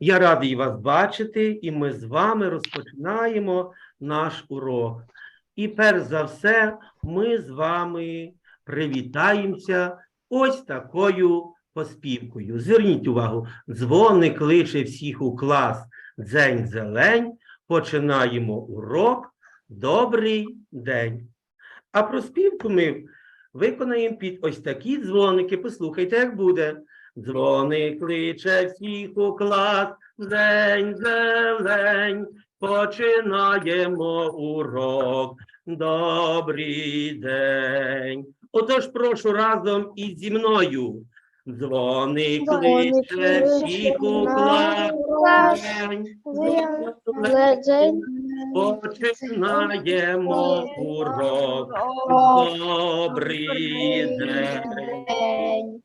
Я радий вас бачити, і ми з вами розпочинаємо наш урок. І перш за все, ми з вами привітаємося ось такою поспівкою. Зверніть увагу, дзвоник кличе всіх у клас. Дзень зелень. Починаємо урок. Добрий день. А проспівку ми виконаємо під ось такі дзвоники. Послухайте, як буде. Дзвоник кличе всіх у клас, день зелень, починаємо урок. Добрий день. Отож, прошу разом із зі мною. Дзвоник кличе всіх у клас, Починаємо урок. Добрий день.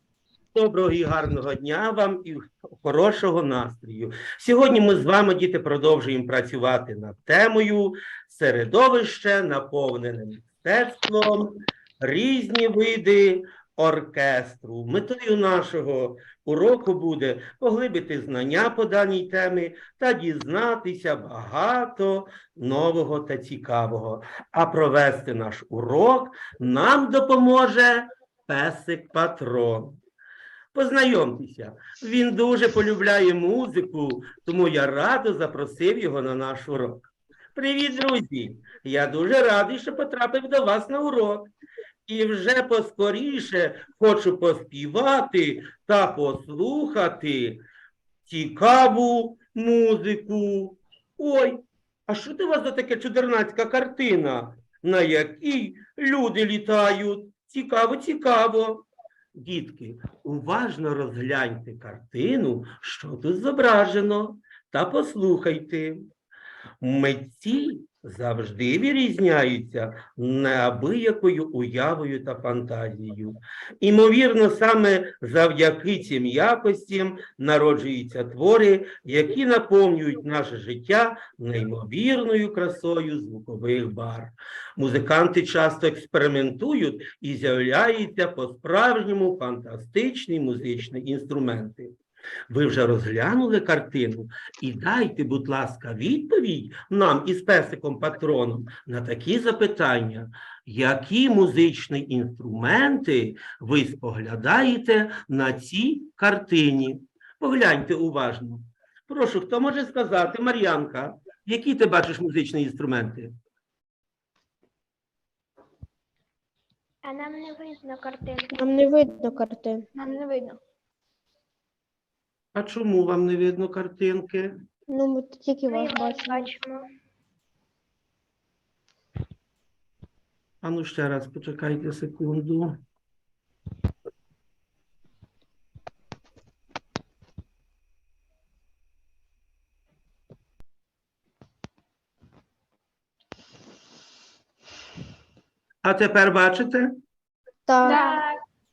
Доброго і гарного дня вам і хорошого настрою. Сьогодні ми з вами, діти, продовжуємо працювати над темою середовище, наповнене мистецтвом, різні види оркестру. Метою нашого уроку буде поглибити знання по даній темі та дізнатися багато нового та цікавого. А провести наш урок нам допоможе песик Патрон. Познайомтеся, він дуже полюбляє музику, тому я радо запросив його на наш урок. Привіт, друзі! Я дуже радий, що потрапив до вас на урок. І вже поскоріше хочу поспівати та послухати цікаву музику. Ой, а що це у вас за таке чудернацька картина, на якій люди літають? Цікаво, цікаво. Дітки, уважно розгляньте картину, що тут зображено, та послухайте. Митці завжди вирізняються неабиякою уявою та фантазією. Імовірно, саме завдяки цим якостям народжуються твори, які наповнюють наше життя неймовірною красою звукових бар. Музиканти часто експериментують і з'являються по-справжньому фантастичні музичні інструменти. Ви вже розглянули картину і дайте, будь ласка, відповідь нам із песиком патроном на такі запитання, які музичні інструменти ви споглядаєте на цій картині? Погляньте уважно. Прошу, хто може сказати, Мар'янка, які ти бачиш музичні інструменти? А нам не видно картинки. Нам не видно картин. Нам не видно. А чому вам не видно картинки? Ну, ми тільки Ми вас бачимо. бачимо. А ну ще раз почекайте секунду. А тепер бачите? Так.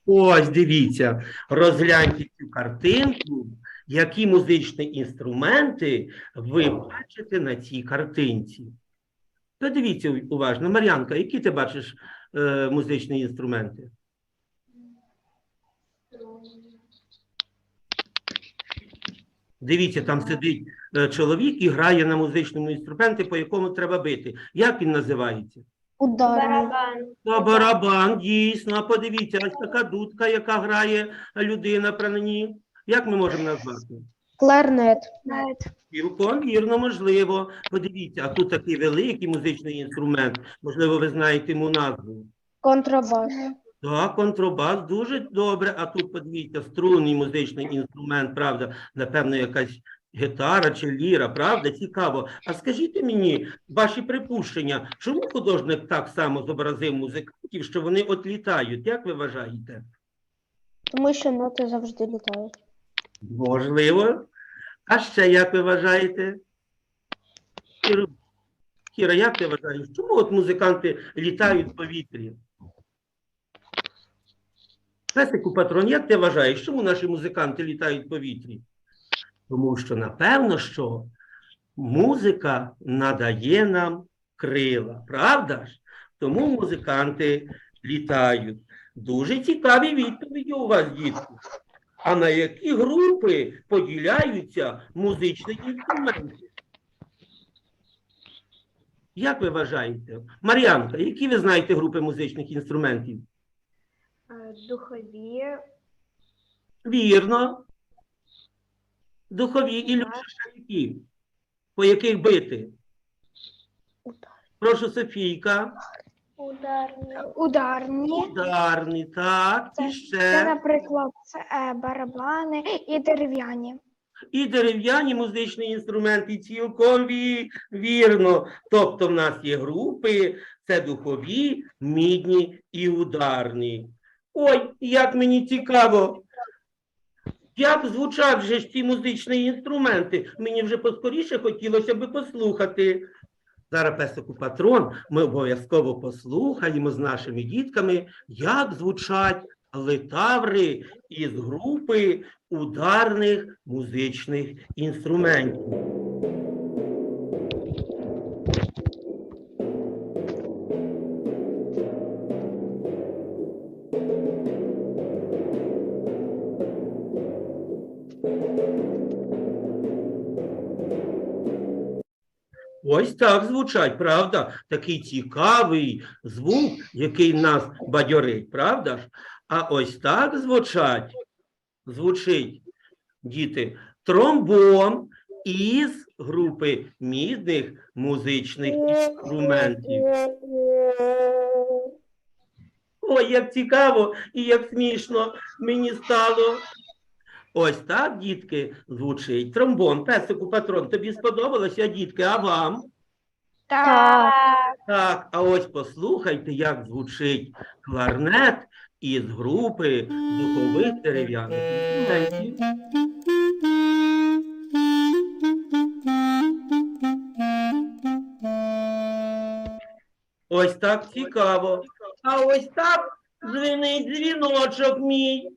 Ось дивіться, розгляньте цю картинку, які музичні інструменти ви бачите на цій картинці. Подивіться уважно, Мар'янка, які ти бачиш е, музичні інструменти? Дивіться, там сидить е, чоловік і грає на музичному інструменті, по якому треба бити. Як він називається? Ударний. Барабан. Та барабан, дійсно. Подивіться, ось така дудка, яка грає людина при ній. Як ми можемо назвати? Кларнет. Цілком вірно, можливо. Подивіться, а тут такий великий музичний інструмент. Можливо, ви знаєте йому назву. Контрабас. Так, контрабас дуже добре. А тут подивіться, струнний музичний інструмент, правда, напевно, якась гітара чи ліра, правда? Цікаво. А скажіть мені, ваші припущення, чому художник так само зобразив музикантів, що вони от літають? Як ви вважаєте? Тому що ноти завжди літають. Можливо. А ще як ви вважаєте? Кіра, як ти вважаєш, чому от музиканти літають в повітрі? Песику патрон, як ти вважаєш, чому наші музиканти літають в повітрі? Тому що, напевно, що музика надає нам крила, правда ж? Тому музиканти літають. Дуже цікаві відповіді у вас, дітки. А на які групи поділяються музичні інструменти? Як ви вважаєте? Мар'янка, які ви знаєте групи музичних інструментів? Е, Духові, Вірно. Духові і які? По яких бити? Прошу, Софійка. Ударні, Ударні. Ударні, так, і Це, наприклад, це, е, барабани і дерев'яні. І дерев'яні музичні інструменти цілком ві- вірно. Тобто в нас є групи, це духові, мідні і ударні. Ой, як мені цікаво. Як звучать же ж ці музичні інструменти? Мені вже поскоріше хотілося би послухати. Зараз песику патрон, ми обов'язково послухаємо з нашими дітками, як звучать литаври із групи ударних музичних інструментів. Ось так звучать, правда? Такий цікавий звук, який нас бадьорить, правда ж? А ось так звучать, звучить, діти, тромбон із групи мідних музичних інструментів. Ой, як цікаво і як смішно мені стало. Ось так, дітки, звучить тромбон. Песику патрон, тобі сподобалося, дітки, а вам? Так. Так, а ось послухайте, як звучить кларнет із групи духових дерев'яних інструментів. Ось так цікаво. А ось так дзвінить дзвіночок мій.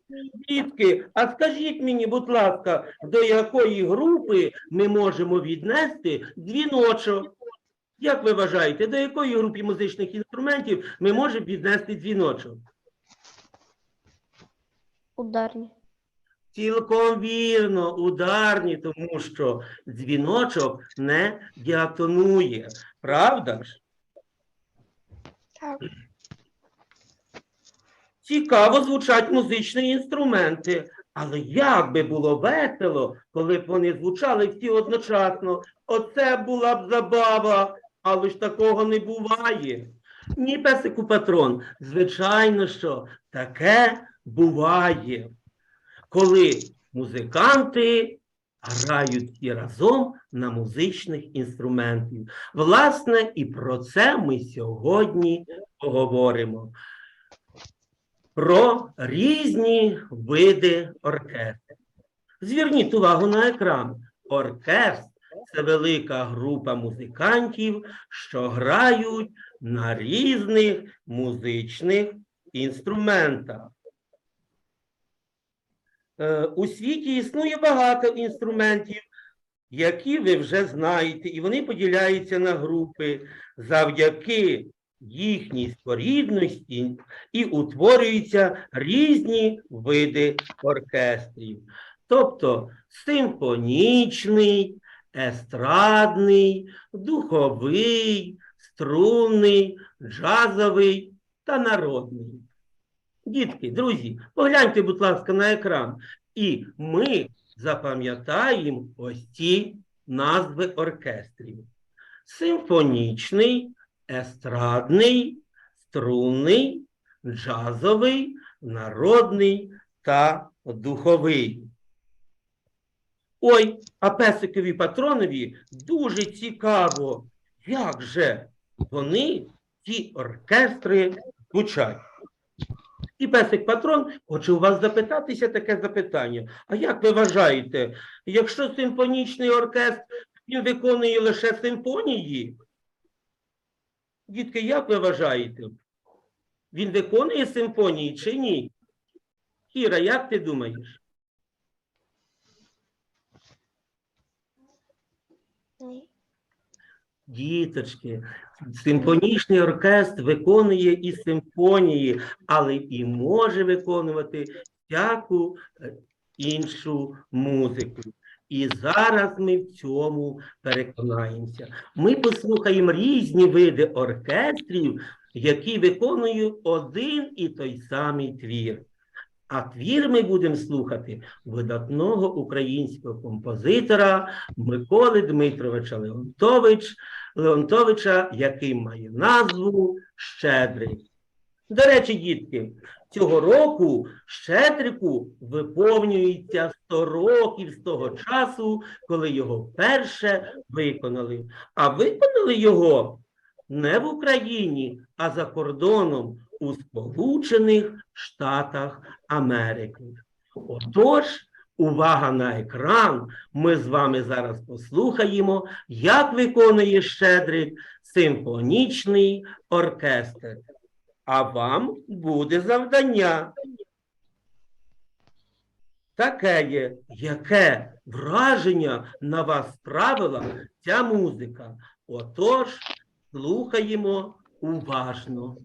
Дітки, а скажіть мені, будь ласка, до якої групи ми можемо віднести дзвіночок? Як ви вважаєте, до якої групи музичних інструментів ми можемо віднести дзвіночок? Ударні. Цілком вірно, ударні, тому що дзвіночок не діатонує. Правда ж? Так. Цікаво звучать музичні інструменти, але як би було весело, коли б вони звучали всі одночасно. Оце була б забава, але ж такого не буває. Ні, песику патрон, звичайно, що таке буває, коли музиканти грають і разом на музичних інструментах. Власне, і про це ми сьогодні поговоримо про різні види оркестру. Зверніть увагу на екран. Оркестр це велика група музикантів, що грають на різних музичних інструментах. Е, У світі існує багато інструментів, які ви вже знаєте, і вони поділяються на групи завдяки їхній спорідності і утворюються різні види оркестрів. Тобто симфонічний, естрадний, духовий, струнний, джазовий та народний. Дітки, друзі, погляньте, будь ласка, на екран, і ми запам'ятаємо ось ці назви оркестрів. Симфонічний, естрадний, струнний, джазовий, народний та духовий. Ой, а песикові патронові дуже цікаво, як же вони, ці оркестри, звучать. І песик патрон хоче у вас запитатися таке запитання. А як ви вважаєте, якщо симфонічний оркестр він виконує лише симфонії, Дітки, як ви вважаєте? Він виконує симфонії чи ні? Кіра, як ти думаєш? Ні. Діточки, симфонічний оркестр виконує і симфонії, але і може виконувати всяку е, іншу музику. І зараз ми в цьому переконаємося. Ми послухаємо різні види оркестрів, які виконують один і той самий твір. А твір ми будемо слухати видатного українського композитора Миколи Дмитровича Леонтович, Леонтовича, який має назву Щедрий. До речі, дітки, цього року Щедрику виповнюється 100 років з того часу, коли його вперше виконали. А виконали його не в Україні, а за кордоном у Сполучених Штатах Америки. Отож, увага на екран. Ми з вами зараз послухаємо, як виконує Щедрик симфонічний оркестр. А вам буде завдання. Таке є, яке враження на вас справила ця музика. Отож, слухаємо уважно.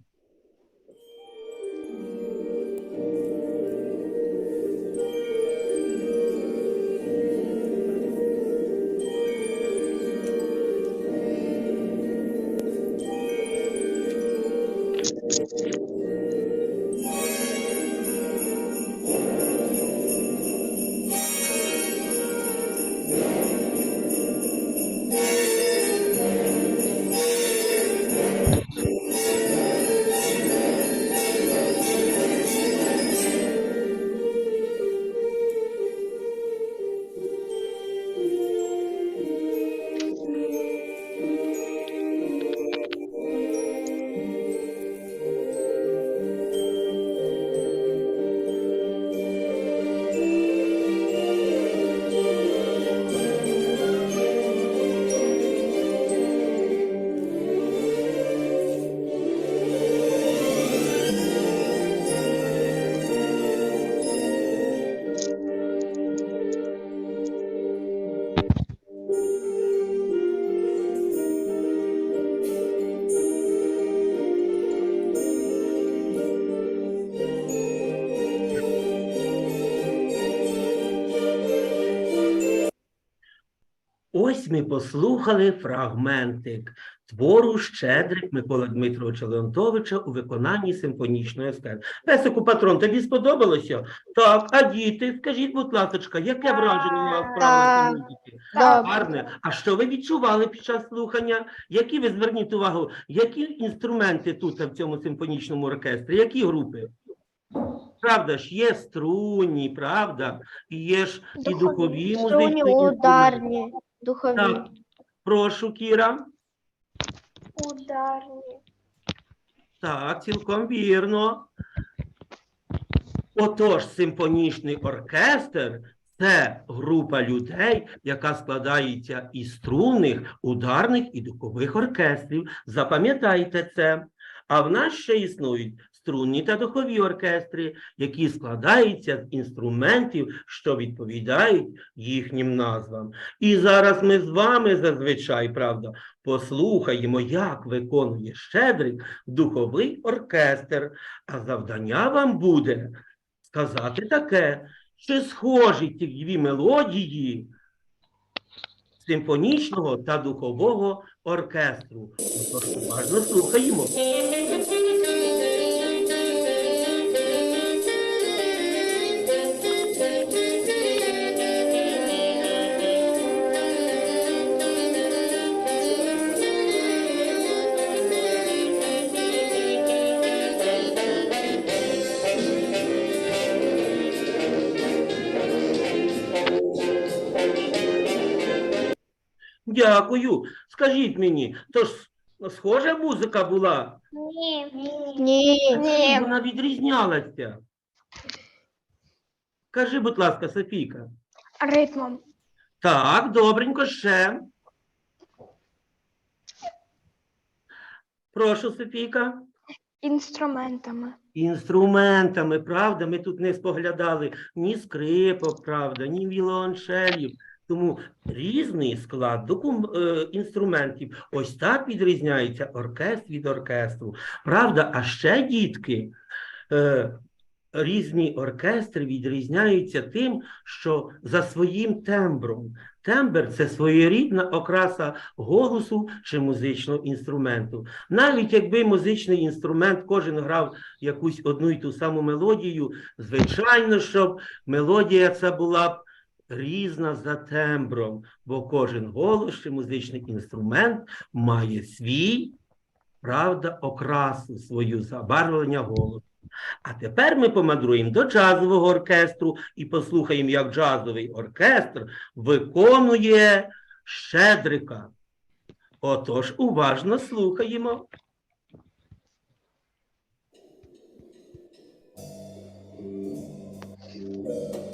Ось ми послухали фрагментик твору Щедрик Миколи Дмитровича Леонтовича у виконанні симфонічної естет. Песику патрон, тобі сподобалося? Так, а діти, скажіть, будь ласка, яке враження у вас справилося музики? Гарне. А що ви відчували під час слухання? Які ви зверніть увагу, які інструменти тут в цьому симфонічному оркестрі? Які групи? Правда ж, є струнні, правда, і є ж і духові музичні Струні, ударні, духові. Так, прошу, Кіра. Ударні. Так, цілком вірно. Отож, симфонічний оркестр це група людей, яка складається із струнних, ударних і духових оркестрів. Запам'ятайте це. А в нас ще існують струнні та духові оркестри, які складаються з інструментів, що відповідають їхнім назвам. І зараз ми з вами зазвичай, правда, послухаємо, як виконує Щедрик духовий оркестр. А завдання вам буде сказати таке, чи схожі ці дві мелодії симфонічного та духового оркестру. Тож уважно слухаємо. Дякую. Скажіть мені, то ж схожа музика була? Ні. Ні. Вона відрізнялася. Кажи, будь ласка, Софійка. Ритмом. Так, добренько ще. Прошу, Софійка. Інструментами. Інструментами, правда, ми тут не споглядали ні скрипок, правда, ні віолончелів. Тому різний склад докум, е, інструментів. Ось так відрізняється оркестр від оркестру. Правда, а ще дітки. Е, різні оркестри відрізняються тим, що за своїм тембром. Тембр це своєрідна окраса голосу чи музичного інструменту. Навіть якби музичний інструмент кожен грав якусь одну і ту саму мелодію, звичайно, щоб мелодія ця була різна за тембром, бо кожен голос чи музичний інструмент має свій, правда, окрасу, свою забарвлення голосу. А тепер ми помандруємо до джазового оркестру і послухаємо, як джазовий оркестр виконує Щедрика. Отож, уважно слухаємо. Ось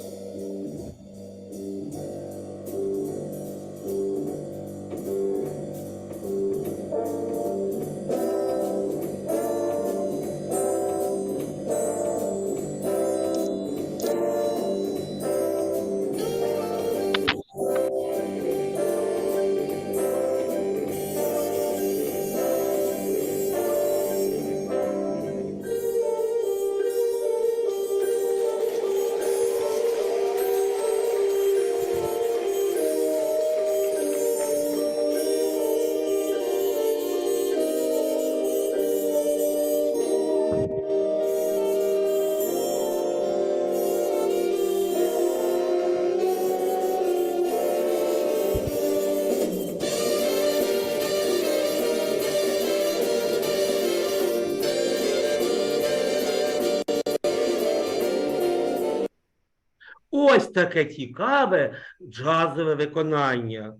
таке цікаве джазове виконання.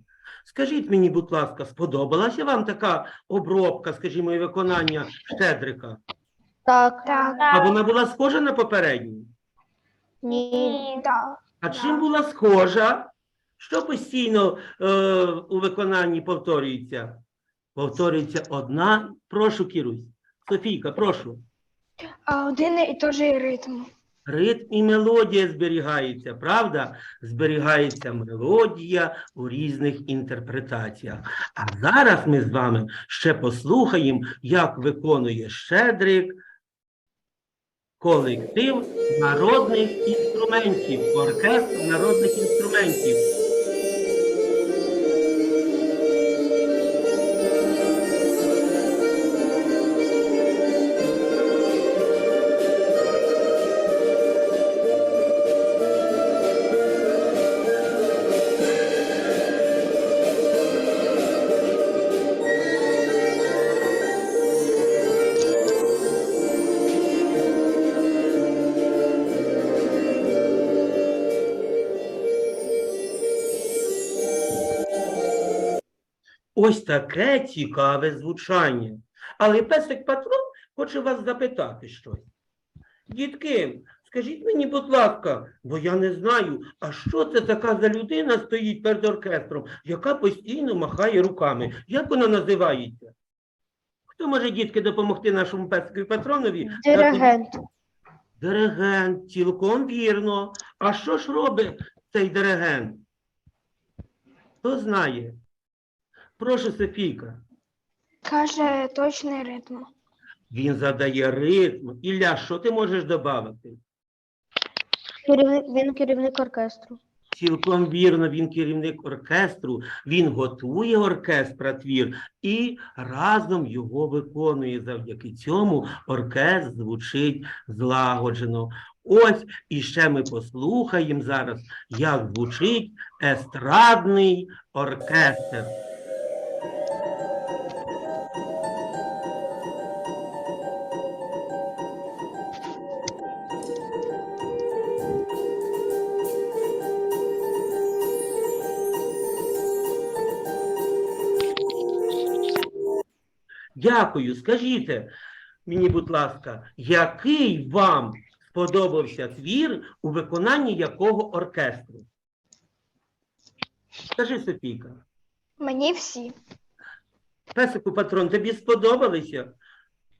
Скажіть мені, будь ласка, сподобалася вам така обробка, скажімо, і виконання Щедрика? Так. Так. А вона була схожа на попередню? Ні. А чим була схожа? Що постійно е, у виконанні повторюється? Повторюється одна. Прошу, Кірусь. Софійка, прошу. Один і той же ритм. Ритм і мелодія зберігається, правда? Зберігається мелодія у різних інтерпретаціях. А зараз ми з вами ще послухаємо, як виконує Щедрик колектив народних інструментів, оркестр народних інструментів. Ось таке цікаве звучання. Але песик патрон хоче вас запитати щось. Дітки, скажіть мені, будь ласка, бо я не знаю, а що це така за людина стоїть перед оркестром, яка постійно махає руками. Як вона називається? Хто може, дітки, допомогти нашому песику патронові? Диригент. Диригент, цілком вірно. А що ж робить цей диригент? Хто знає? Прошу, Софійка. Каже точний ритм. Він задає ритм. Ілля, що ти можеш додати? Керівник, він керівник оркестру. Цілком вірно, він керівник оркестру, він готує оркестра твір і разом його виконує. Завдяки цьому оркестр звучить злагоджено. Ось і ще ми послухаємо зараз, як звучить естрадний оркестр. Дякую. Скажіть мені, будь ласка, який вам сподобався твір, у виконанні якого оркестру? Скажи, Софійка. Мені всі. Песику патрон, тобі сподобалися?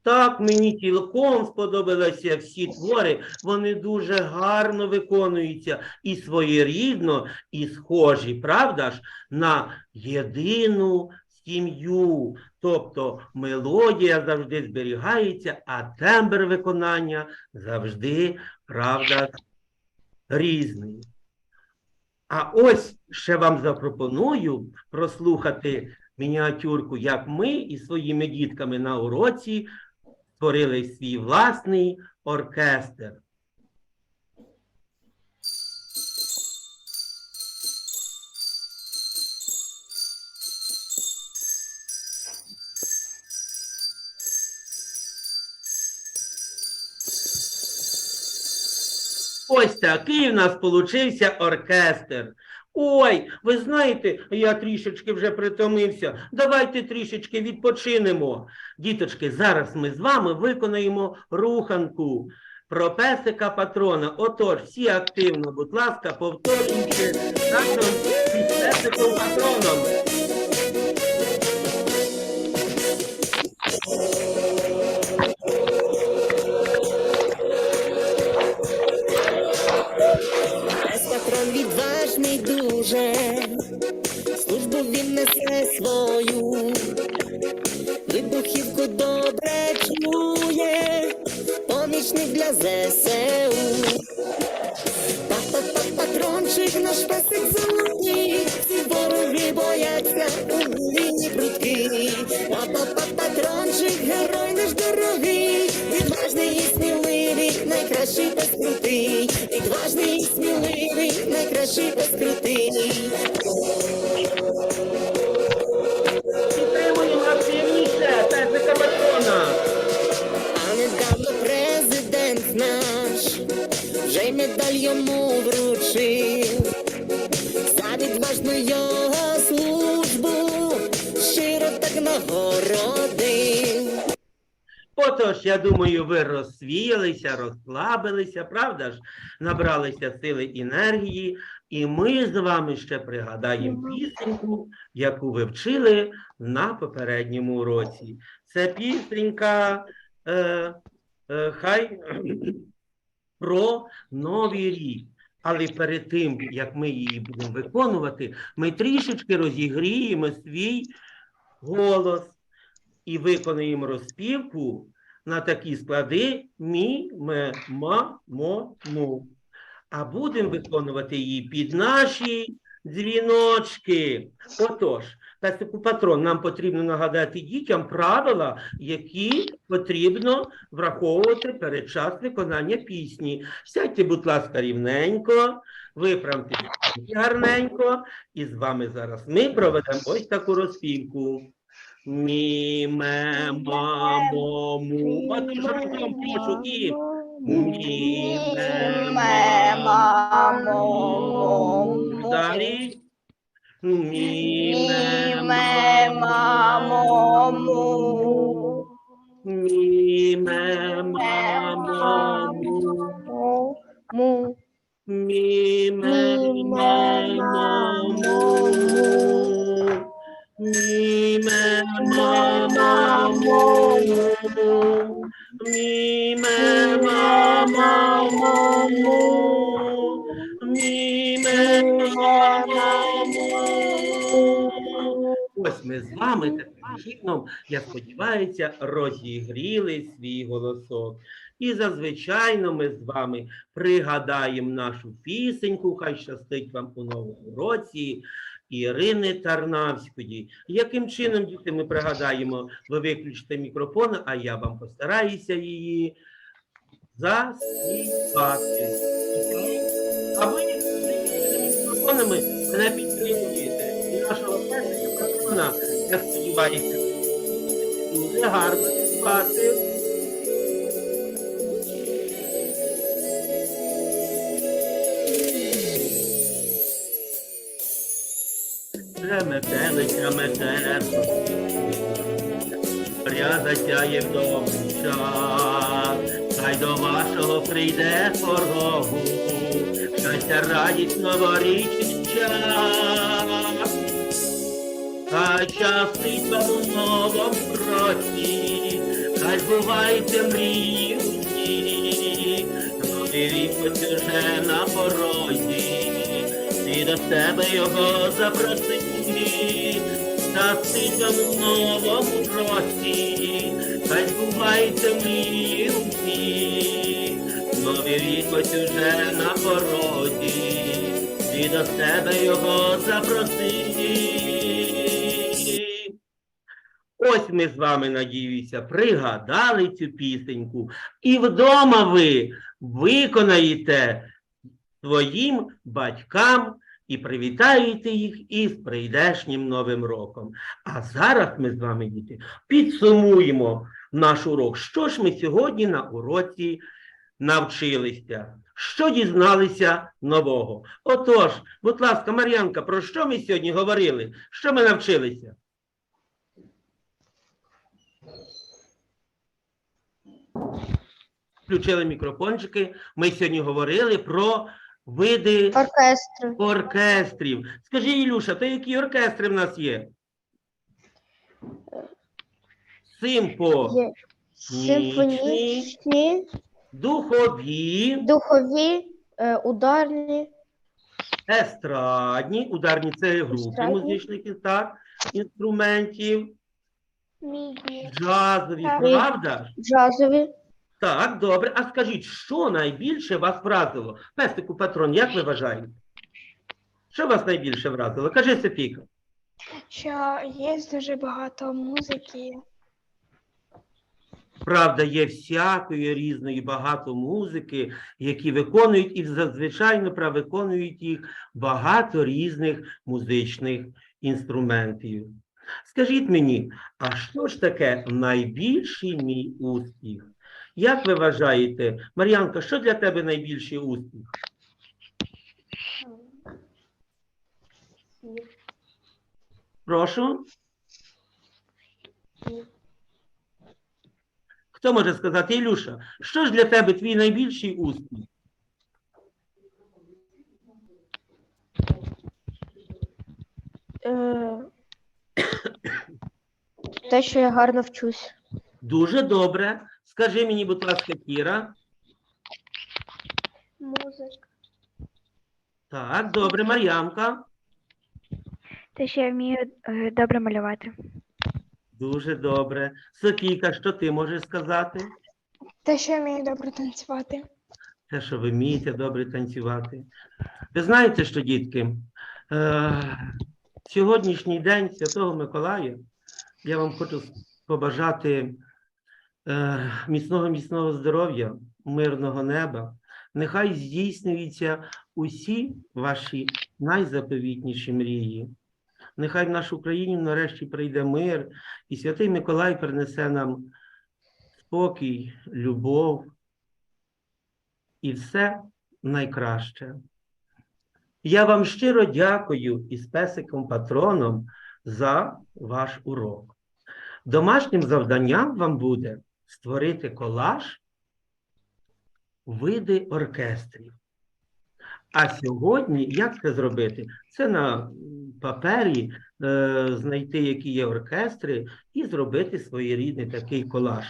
Так, мені цілком сподобалися всі твори. Вони дуже гарно виконуються і своєрідно, і схожі, правда ж, на єдину сім'ю. Тобто мелодія завжди зберігається, а тембр виконання завжди правда, різний. А ось ще вам запропоную прослухати мініатюрку, як ми із своїми дітками на уроці створили свій власний оркестр. Ось такий в нас получився оркестр. Ой, ви знаєте, я трішечки вже притомився. Давайте трішечки відпочинемо. Діточки, зараз ми з вами виконаємо руханку про песика патрона. Отож, всі активно, будь ласка, повторюйте разом із песиком патроном. Щиро. Отож, я думаю, ви розвіялися, розслабилися, правда ж? Набралися сили і енергії, і ми з вами ще пригадаємо пісеньку, яку ви вчили на попередньому уроці. Це пісенька е, е, хай про Новий рік. Але перед тим, як ми її будемо виконувати, ми трішечки розігріємо свій голос і виконаємо розпівку на такі склади мі, ме, ма, мо, му. А будемо виконувати її під наші дзвіночки. Отож, песику патрон, нам потрібно нагадати дітям правила, які потрібно враховувати перед час виконання пісні. Сядьте, будь ласка, рівненько, виправте гарненько, і з вами зараз ми проведемо ось таку розпівку. Мі, ме, ма, мо, му. Разом прошу і. Мі, ме, ма, мо, му. Далі. Мі, ме, ма, мо, му. Мі, ме, ма, мо, му. Му. Мі, ме, ма, мо, му. Мі, ме, ма, ма, мо, му. Мі, ме, ма, ма, мо, му. Мі, ме, ми з вами таким чином, я сподіваюся, розігріли свій голосок. І зазвичайно ми з вами пригадаємо нашу пісеньку, хай щастить вам у новому році. Ірини Тарнавської. Яким чином, діти, ми пригадаємо, ви виключите мікрофон, а я вам постараюся її заспівати. А ви мікрофонами не підтримуєте. І нашого першого патрона, я сподіваюся, дуже гарно співати. Вже метелиця мете, ряда сяє в час, хай до вашого прийде порогу, щастя радість новорічний час. Хай щастить вам у новому році, хай збувайте мрії новий рік ось уже на порозі, ти до себе його запроси, щастить вам у новому році, хай збувайте мрії новий рік ось уже на порозі, і до себе його запроси. Ось ми з вами, надіюся, пригадали цю пісеньку, і вдома ви виконаєте своїм батькам і привітаєте їх із прийдешнім новим роком. А зараз ми з вами, діти, підсумуємо наш урок. Що ж ми сьогодні на уроці навчилися? Що дізналися нового? Отож, будь ласка, Мар'янка, про що ми сьогодні говорили? Що ми навчилися? Включили мікрофончики. Ми сьогодні говорили про види Оркестр. оркестрів. Скажи, Ілюша, то які оркестри в нас є? Симфо, симфонічні, духові, духові, е, ударні, естрадні, ударні це групи Естрадні. музичних так, інструментів, Міді. джазові, Так. правда? джазові. Так, добре. А скажіть, що найбільше вас вразило? Пестику патрон, як ви вважаєте? Що вас найбільше вразило? Кажи, Софійка. Що є дуже багато музики. Правда, є всякої різної багато музики, які виконують і зазвичай виконують їх багато різних музичних інструментів. Скажіть мені, а що ж таке найбільший мій успіх? Як ви вважаєте, Мар'янка, що для тебе найбільший успіх? Прошу. Хто може сказати, Ілюша, що ж для тебе твій найбільший успіх? Е, Те, що я гарно вчусь. Дуже добре. Скажи мені, будь ласка, Кіра. Музика. Так, добре, Мар'янка. Те, що я вмію е, добре малювати. Дуже добре. Софійка, що ти можеш сказати? Те, що я вмію добре танцювати. Те, що ви вмієте добре танцювати. Ви знаєте, що, дітки, е, сьогоднішній день Святого Миколая я вам хочу побажати е, міцного, міцного здоров'я, мирного неба. Нехай здійснюються усі ваші найзаповітніші мрії. Нехай в нашу країну нарешті прийде мир, і святий Миколай принесе нам спокій, любов, і все найкраще. Я вам щиро дякую із песиком патроном за ваш урок. Домашнім завданням вам буде створити колаж види оркестрів. А сьогодні, як це зробити? Це на папері е, знайти, які є оркестри, і зробити своєрідний такий колаж.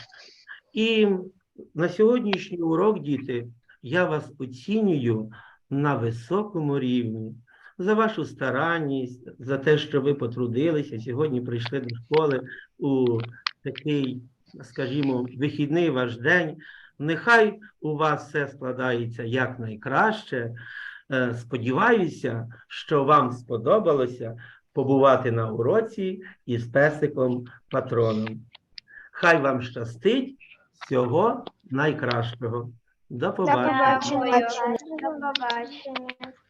І на сьогоднішній урок, діти, я вас оцінюю на високому рівні за вашу старанність, за те, що ви потрудилися, сьогодні прийшли до школи у такий, скажімо, вихідний ваш день. Нехай у вас все складається якнайкраще. Е, Сподіваюся, що вам сподобалося побувати на уроці із песиком патроном. Хай вам щастить всього найкращого. До побачення. Побачення. До побачення.